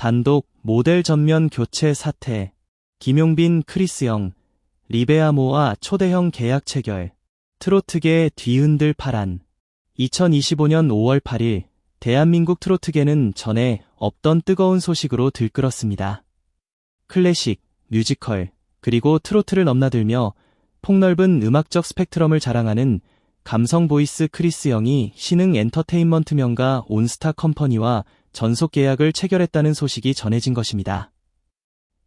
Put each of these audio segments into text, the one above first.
단독 모델 전면 교체 사태, 김용빈 크리스 영, 리베아 모아 초대형 계약 체결, 트로트계 뒤흔들 파란. 2025년 5월 8일 대한민국 트로트계는 전에 없던 뜨거운 소식으로 들끓었습니다. 클래식, 뮤지컬, 그리고 트로트를 넘나들며 폭넓은 음악적 스펙트럼을 자랑하는 감성 보이스 크리스 영이 신흥 엔터테인먼트명가 온스타 컴퍼니와 전속 계약을 체결했다는 소식이 전해진 것입니다.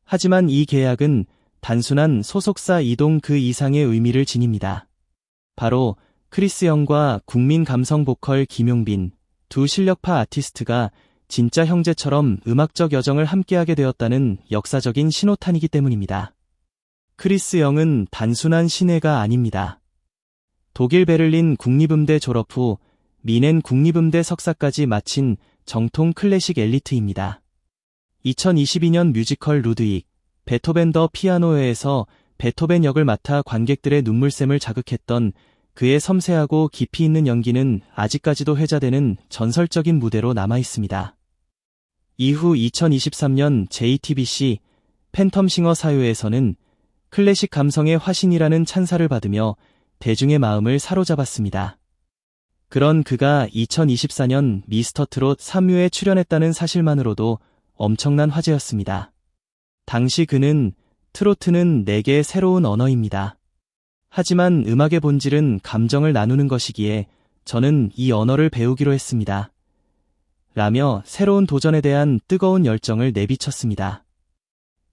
하지만 이 계약은 단순한 소속사 이동 그 이상의 의미를 지닙니다. 바로 크리스 영과 국민 감성 보컬 김용빈, 두 실력파 아티스트가 진짜 형제처럼 음악적 여정을 함께하게 되었다는 역사적인 신호탄이기 때문입니다. 크리스 영은 단순한 신예가 아닙니다. 독일 베를린 국립음대 졸업 후 미넨 국립음대 석사까지 마친 정통 클래식 엘리트입니다. 2022년 뮤지컬 루드윅, 베토벤 더 피아노회에서 베토벤 역을 맡아 관객들의 눈물샘을 자극했던 그의 섬세하고 깊이 있는 연기는 아직까지도 회자되는 전설적인 무대로 남아 있습니다. 이후 2023년 JTBC 팬텀싱어 사유에서는 클래식 감성의 화신이라는 찬사를 받으며 대중의 마음을 사로잡았습니다. 그런 그가 2024년 미스터 트롯 3유에 출연했다는 사실만으로도 엄청난 화제였습니다. 당시 그는 트로트는 내게 새로운 언어입니다. 하지만 음악의 본질은 감정을 나누는 것이기에 저는 이 언어를 배우기로 했습니다. 라며 새로운 도전에 대한 뜨거운 열정을 내비쳤습니다.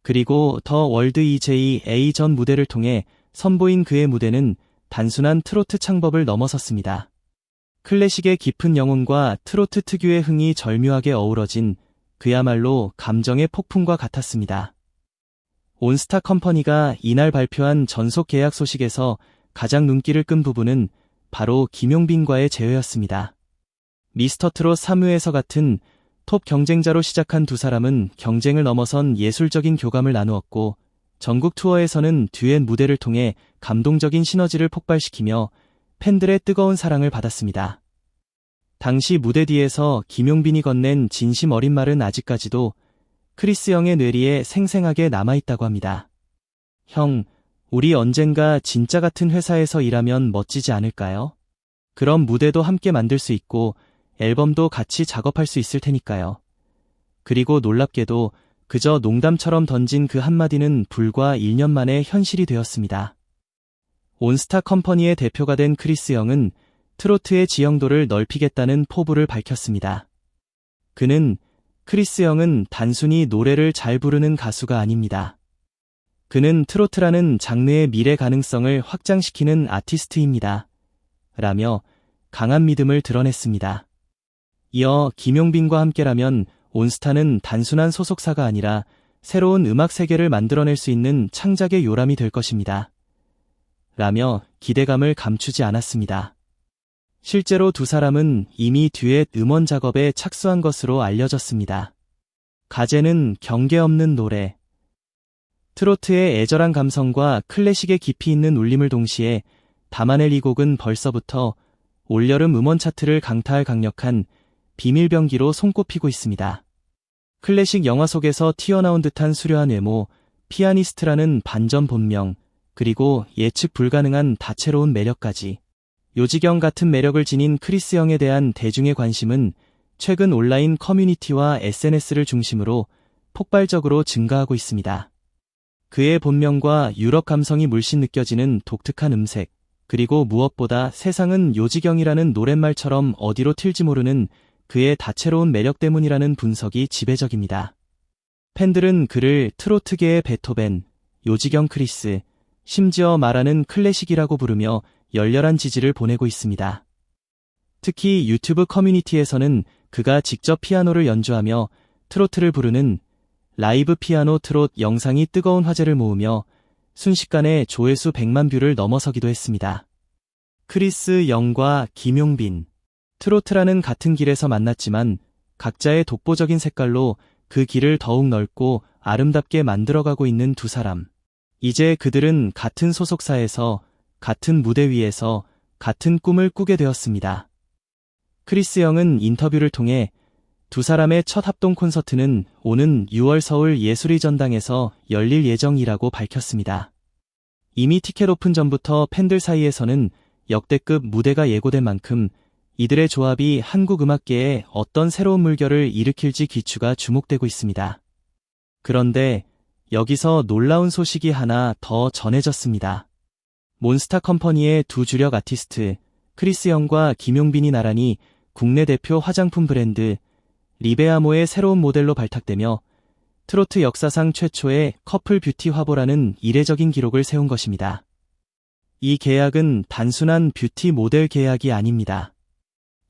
그리고 더 월드 EJ A 전 무대를 통해 선보인 그의 무대는 단순한 트로트 창법을 넘어섰습니다. 클래식의 깊은 영혼과 트로트 특유의 흥이 절묘하게 어우러진 그야말로 감정의 폭풍과 같았습니다. 온스타 컴퍼니가 이날 발표한 전속 계약 소식에서 가장 눈길을 끈 부분은 바로 김용빈과의 제외였습니다. 미스터 트롯 3위에서 같은 톱 경쟁자로 시작한 두 사람은 경쟁을 넘어선 예술적인 교감을 나누었고 전국 투어에서는 듀엣 무대를 통해 감동적인 시너지를 폭발시키며 팬들의 뜨거운 사랑을 받았습니다. 당시 무대 뒤에서 김용빈이 건넨 진심 어린 말은 아직까지도 크리스 형의 뇌리에 생생하게 남아있다고 합니다. 형, 우리 언젠가 진짜 같은 회사에서 일하면 멋지지 않을까요? 그럼 무대도 함께 만들 수 있고 앨범도 같이 작업할 수 있을 테니까요. 그리고 놀랍게도 그저 농담처럼 던진 그 한마디는 불과 1년 만에 현실이 되었습니다. 온스타 컴퍼니의 대표가 된 크리스 영은 트로트의 지형도를 넓히겠다는 포부를 밝혔습니다. 그는 크리스 영은 단순히 노래를 잘 부르는 가수가 아닙니다. 그는 트로트라는 장르의 미래 가능성을 확장시키는 아티스트입니다. 라며 강한 믿음을 드러냈습니다. 이어 김용빈과 함께라면 온스타는 단순한 소속사가 아니라 새로운 음악 세계를 만들어낼 수 있는 창작의 요람이 될 것입니다. 라며 기대감을 감추지 않았습니다. 실제로 두 사람은 이미 듀엣 음원 작업에 착수한 것으로 알려졌습니다. 가제는 경계 없는 노래. 트로트의 애절한 감성과 클래식의 깊이 있는 울림을 동시에 담아낼 이 곡은 벌써부터 올여름 음원 차트를 강타할 강력한 비밀병기로 손꼽히고 있습니다. 클래식 영화 속에서 튀어나온 듯한 수려한 외모, 피아니스트라는 반전 본명, 그리고 예측 불가능한 다채로운 매력까지 요지경 같은 매력을 지닌 크리스 영에 대한 대중의 관심은 최근 온라인 커뮤니티와 SNS를 중심으로 폭발적으로 증가하고 있습니다. 그의 본명과 유럽 감성이 물씬 느껴지는 독특한 음색, 그리고 무엇보다 세상은 요지경이라는 노랫말처럼 어디로 튈지 모르는 그의 다채로운 매력 때문이라는 분석이 지배적입니다. 팬들은 그를 트로트계의 베토벤, 요지경 크리스, 심지어 말하는 클래식이라고 부르며 열렬한 지지를 보내고 있습니다. 특히 유튜브 커뮤니티에서는 그가 직접 피아노를 연주하며 트로트를 부르는 라이브 피아노 트롯 영상이 뜨거운 화제를 모으며 순식간에 조회수 100만 뷰를 넘어서기도 했습니다. 크리스 영과 김용빈 트로트라는 같은 길에서 만났지만 각자의 독보적인 색깔로 그 길을 더욱 넓고 아름답게 만들어가고 있는 두 사람. 이제 그들은 같은 소속사에서 같은 무대 위에서 같은 꿈을 꾸게 되었습니다. 크리스 영은 인터뷰를 통해 두 사람의 첫 합동 콘서트는 오는 6월 서울 예술의 전당에서 열릴 예정이라고 밝혔습니다. 이미 티켓 오픈 전부터 팬들 사이에서는 역대급 무대가 예고된 만큼 이들의 조합이 한국 음악계에 어떤 새로운 물결을 일으킬지 귀추가 주목되고 있습니다. 그런데 여기서 놀라운 소식이 하나 더 전해졌습니다. 몬스타 컴퍼니의 두 주력 아티스트 크리스 영과 김용빈이 나란히 국내 대표 화장품 브랜드 리베아모의 새로운 모델로 발탁되며 트로트 역사상 최초의 커플 뷰티 화보라는 이례적인 기록을 세운 것입니다. 이 계약은 단순한 뷰티 모델 계약이 아닙니다.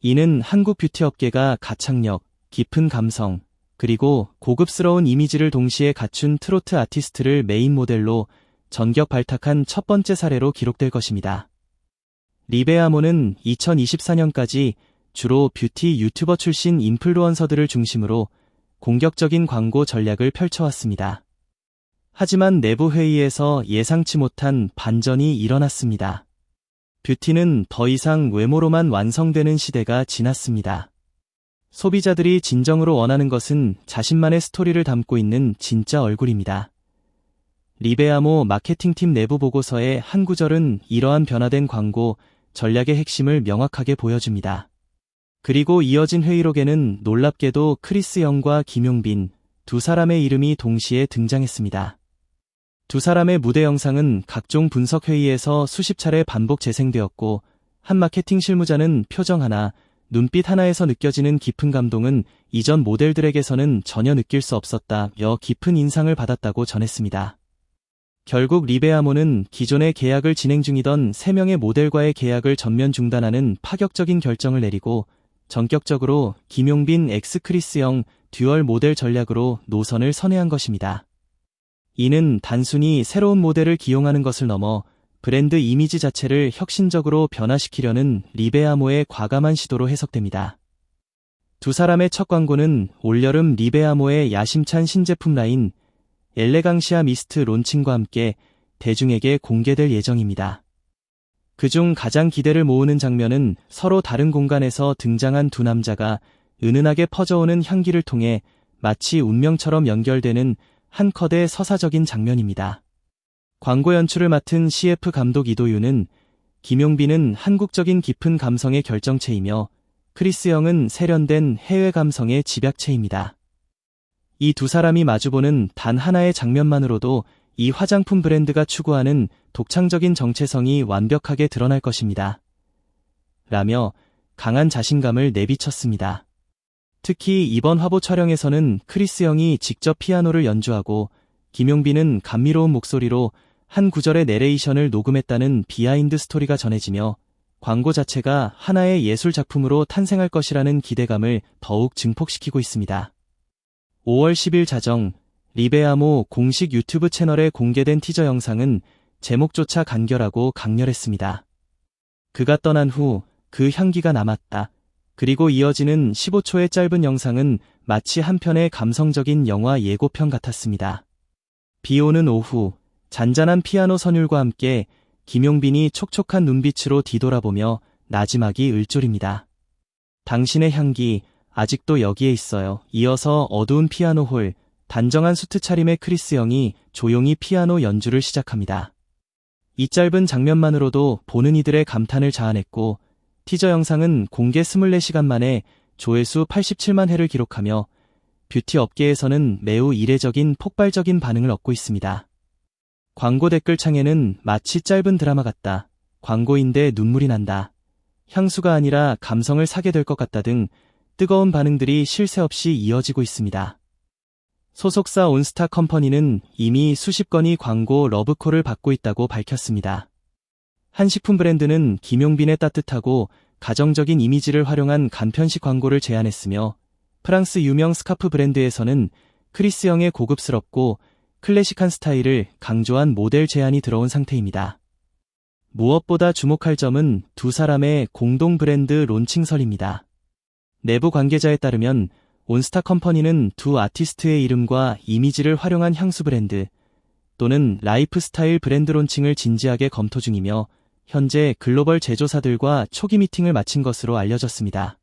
이는 한국 뷰티 업계가 가창력, 깊은 감성, 그리고 고급스러운 이미지를 동시에 갖춘 트로트 아티스트를 메인 모델로 전격 발탁한 첫 번째 사례로 기록될 것입니다. 리베아모는 2024년까지 주로 뷰티 유튜버 출신 인플루언서들을 중심으로 공격적인 광고 전략을 펼쳐왔습니다. 하지만 내부 회의에서 예상치 못한 반전이 일어났습니다. 뷰티는 더 이상 외모로만 완성되는 시대가 지났습니다. 소비자들이 진정으로 원하는 것은 자신만의 스토리를 담고 있는 진짜 얼굴입니다. 리베아모 마케팅팀 내부 보고서의 한 구절은 이러한 변화된 광고 전략의 핵심을 명확하게 보여줍니다. 그리고 이어진 회의록에는 놀랍게도 크리스 영과 김용빈 두 사람의 이름이 동시에 등장했습니다. 두 사람의 무대 영상은 각종 분석 회의에서 수십 차례 반복 재생되었고 한 마케팅 실무자는 표정 하나, 눈빛 하나에서 느껴지는 깊은 감동은 이전 모델들에게서는 전혀 느낄 수 없었다며 깊은 인상을 받았다고 전했습니다. 결국 리베아모는 기존의 계약을 진행 중이던 3명의 모델과의 계약을 전면 중단하는 파격적인 결정을 내리고 전격적으로 김용빈 엑스크리스형 듀얼 모델 전략으로 노선을 선회한 것입니다. 이는 단순히 새로운 모델을 기용하는 것을 넘어 브랜드 이미지 자체를 혁신적으로 변화시키려는 리베아모의 과감한 시도로 해석됩니다. 두 사람의 첫 광고는 올여름 리베아모의 야심찬 신제품 라인 엘레강시아 미스트 론칭과 함께 대중에게 공개될 예정입니다. 그중 가장 기대를 모으는 장면은 서로 다른 공간에서 등장한 두 남자가 은은하게 퍼져오는 향기를 통해 마치 운명처럼 연결되는 한 컷의 서사적인 장면입니다. 광고 연출을 맡은 CF 감독 이도윤은 김용빈은 한국적인 깊은 감성의 결정체이며 크리스 영은 세련된 해외 감성의 집약체입니다. 이 두 사람이 마주보는 단 하나의 장면만으로도 이 화장품 브랜드가 추구하는 독창적인 정체성이 완벽하게 드러날 것입니다. 라며 강한 자신감을 내비쳤습니다. 특히 이번 화보 촬영에서는 크리스 영이 직접 피아노를 연주하고 김용빈은 감미로운 목소리로 한 구절의 내레이션을 녹음했다는 비하인드 스토리가 전해지며 광고 자체가 하나의 예술 작품으로 탄생할 것이라는 기대감을 더욱 증폭시키고 있습니다. 5월 10일 자정 리베아모 공식 유튜브 채널에 공개된 티저 영상은 제목조차 간결하고 강렬했습니다. 그가 떠난 후 그 향기가 남았다. 그리고 이어지는 15초의 짧은 영상은 마치 한편의 감성적인 영화 예고편 같았습니다. 비 오는 오후, 잔잔한 피아노 선율과 함께 김용빈이 촉촉한 눈빛으로 뒤돌아보며 나지막이 을졸입니다. 당신의 향기, 아직도 여기에 있어요. 이어서 어두운 피아노 홀, 단정한 수트 차림의 크리스 영이 조용히 피아노 연주를 시작합니다. 이 짧은 장면만으로도 보는 이들의 감탄을 자아냈고 티저 영상은 공개 24시간 만에 조회수 87만 회를 기록하며 뷰티 업계에서는 매우 이례적인 폭발적인 반응을 얻고 있습니다. 광고 댓글창에는 마치 짧은 드라마 같다. 광고인데 눈물이 난다. 향수가 아니라 감성을 사게 될 것 같다 등 뜨거운 반응들이 쉴 새 없이 이어지고 있습니다. 소속사 온스타 컴퍼니는 이미 수십 건의 광고 러브콜을 받고 있다고 밝혔습니다. 한 식품 브랜드는 김용빈의 따뜻하고 가정적인 이미지를 활용한 간편식 광고를 제안했으며 프랑스 유명 스카프 브랜드에서는 크리스 영의 고급스럽고 클래식한 스타일을 강조한 모델 제안이 들어온 상태입니다. 무엇보다 주목할 점은 두 사람의 공동 브랜드 론칭설입니다. 내부 관계자에 따르면 온스타 컴퍼니는 두 아티스트의 이름과 이미지를 활용한 향수 브랜드 또는 라이프스타일 브랜드 론칭을 진지하게 검토 중이며 현재 글로벌 제조사들과 초기 미팅을 마친 것으로 알려졌습니다.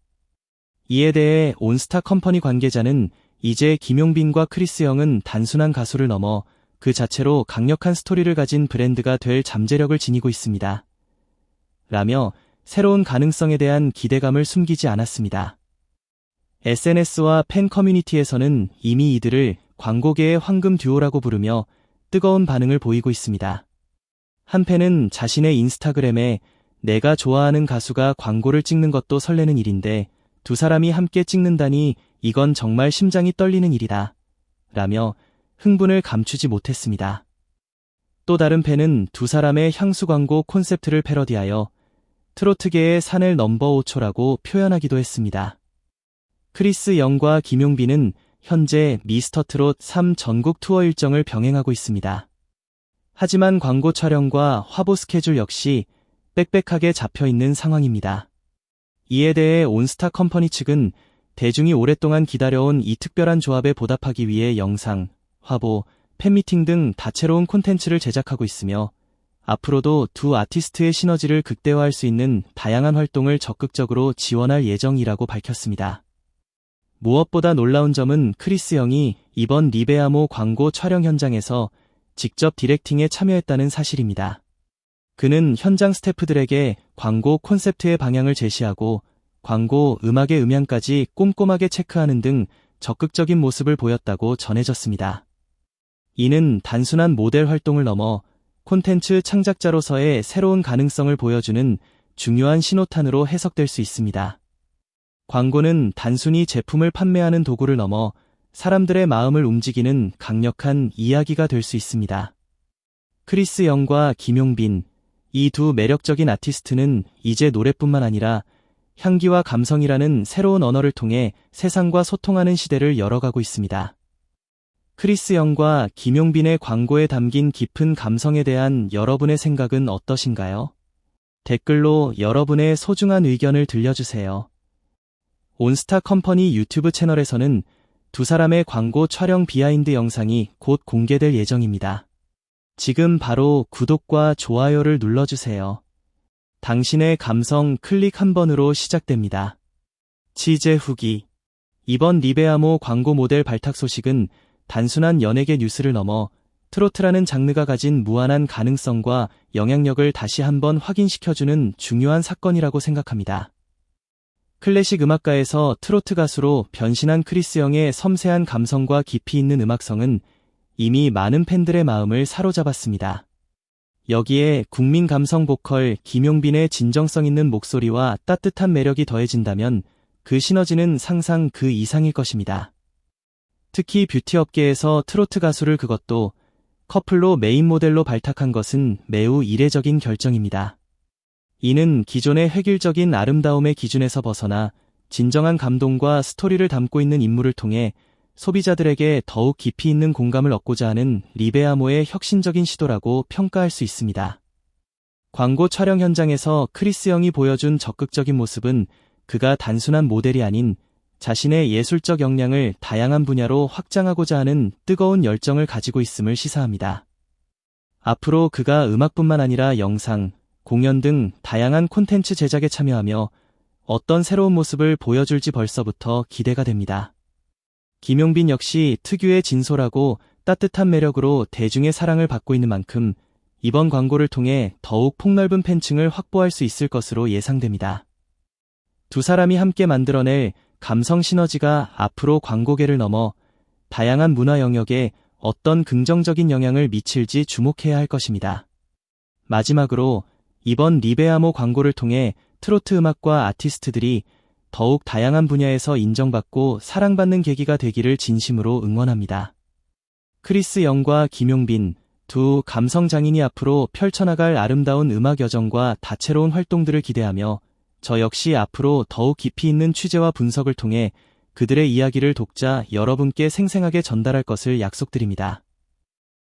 이에 대해 온스타 컴퍼니 관계자는 이제 김용빈과 크리스 영은 단순한 가수를 넘어 그 자체로 강력한 스토리를 가진 브랜드가 될 잠재력을 지니고 있습니다. 라며 새로운 가능성에 대한 기대감을 숨기지 않았습니다. SNS와 팬 커뮤니티에서는 이미 이들을 광고계의 황금 듀오라고 부르며 뜨거운 반응을 보이고 있습니다. 한 팬은 자신의 인스타그램에 내가 좋아하는 가수가 광고를 찍는 것도 설레는 일인데 두 사람이 함께 찍는다니 이건 정말 심장이 떨리는 일이다. 라며 흥분을 감추지 못했습니다. 또 다른 팬은 두 사람의 향수 광고 콘셉트를 패러디하여 트로트계의 산을 넘버 5초라고 표현하기도 했습니다. 크리스 영과 김용빈은 현재 미스터 트롯 3 전국 투어 일정을 병행하고 있습니다. 하지만 광고 촬영과 화보 스케줄 역시 빽빽하게 잡혀 있는 상황입니다. 이에 대해 온스타 컴퍼니 측은 대중이 오랫동안 기다려온 이 특별한 조합에 보답하기 위해 영상, 화보, 팬미팅 등 다채로운 콘텐츠를 제작하고 있으며 앞으로도 두 아티스트의 시너지를 극대화할 수 있는 다양한 활동을 적극적으로 지원할 예정이라고 밝혔습니다. 무엇보다 놀라운 점은 크리스 영이 이번 리베아모 광고 촬영 현장에서 직접 디렉팅에 참여했다는 사실입니다. 그는 현장 스태프들에게 광고 콘셉트의 방향을 제시하고 광고 음악의 음향까지 꼼꼼하게 체크하는 등 적극적인 모습을 보였다고 전해졌습니다. 이는 단순한 모델 활동을 넘어 콘텐츠 창작자로서의 새로운 가능성을 보여주는 중요한 신호탄으로 해석될 수 있습니다. 광고는 단순히 제품을 판매하는 도구를 넘어 사람들의 마음을 움직이는 강력한 이야기가 될 수 있습니다. 크리스 영과 김용빈, 이 두 매력적인 아티스트는 이제 노래뿐만 아니라 향기와 감성이라는 새로운 언어를 통해 세상과 소통하는 시대를 열어가고 있습니다. 크리스 영과 김용빈의 광고에 담긴 깊은 감성에 대한 여러분의 생각은 어떠신가요? 댓글로 여러분의 소중한 의견을 들려주세요. 온스타 컴퍼니 유튜브 채널에서는 두 사람의 광고 촬영 비하인드 영상이 곧 공개될 예정입니다. 지금 바로 구독과 좋아요를 눌러주세요. 당신의 감성 클릭 한 번으로 시작됩니다. 치제 후기 이번 리베아모 광고 모델 발탁 소식은 단순한 연예계 뉴스를 넘어 트로트라는 장르가 가진 무한한 가능성과 영향력을 다시 한번 확인시켜주는 중요한 사건이라고 생각합니다. 클래식 음악가에서 트로트 가수로 변신한 크리스 영의 섬세한 감성과 깊이 있는 음악성은 이미 많은 팬들의 마음을 사로잡았습니다. 여기에 국민 감성 보컬 김용빈의 진정성 있는 목소리와 따뜻한 매력이 더해진다면 그 시너지는 상상 그 이상일 것입니다. 특히 뷰티 업계에서 트로트 가수를 그것도 커플로 메인 모델로 발탁한 것은 매우 이례적인 결정입니다. 이는 기존의 획일적인 아름다움의 기준에서 벗어나 진정한 감동과 스토리를 담고 있는 인물을 통해 소비자들에게 더욱 깊이 있는 공감을 얻고자 하는 리베아모의 혁신적인 시도라고 평가할 수 있습니다. 광고 촬영 현장에서 크리스 영이 보여준 적극적인 모습은 그가 단순한 모델이 아닌 자신의 예술적 역량을 다양한 분야로 확장하고자 하는 뜨거운 열정을 가지고 있음을 시사합니다. 앞으로 그가 음악뿐만 아니라 영상, 공연 등 다양한 콘텐츠 제작에 참여하며 어떤 새로운 모습을 보여줄지 벌써부터 기대가 됩니다. 김용빈 역시 특유의 진솔하고 따뜻한 매력으로 대중의 사랑을 받고 있는 만큼 이번 광고를 통해 더욱 폭넓은 팬층을 확보할 수 있을 것으로 예상됩니다. 두 사람이 함께 만들어낼 감성 시너지가 앞으로 광고계를 넘어 다양한 문화 영역에 어떤 긍정적인 영향을 미칠지 주목해야 할 것입니다. 마지막으로 이번 리베아모 광고를 통해 트로트 음악과 아티스트들이 더욱 다양한 분야에서 인정받고 사랑받는 계기가 되기를 진심으로 응원합니다. 크리스 영과 김용빈 두 감성 장인이 앞으로 펼쳐나갈 아름다운 음악 여정과 다채로운 활동들을 기대하며 저 역시 앞으로 더욱 깊이 있는 취재와 분석을 통해 그들의 이야기를 독자 여러분께 생생하게 전달할 것을 약속드립니다.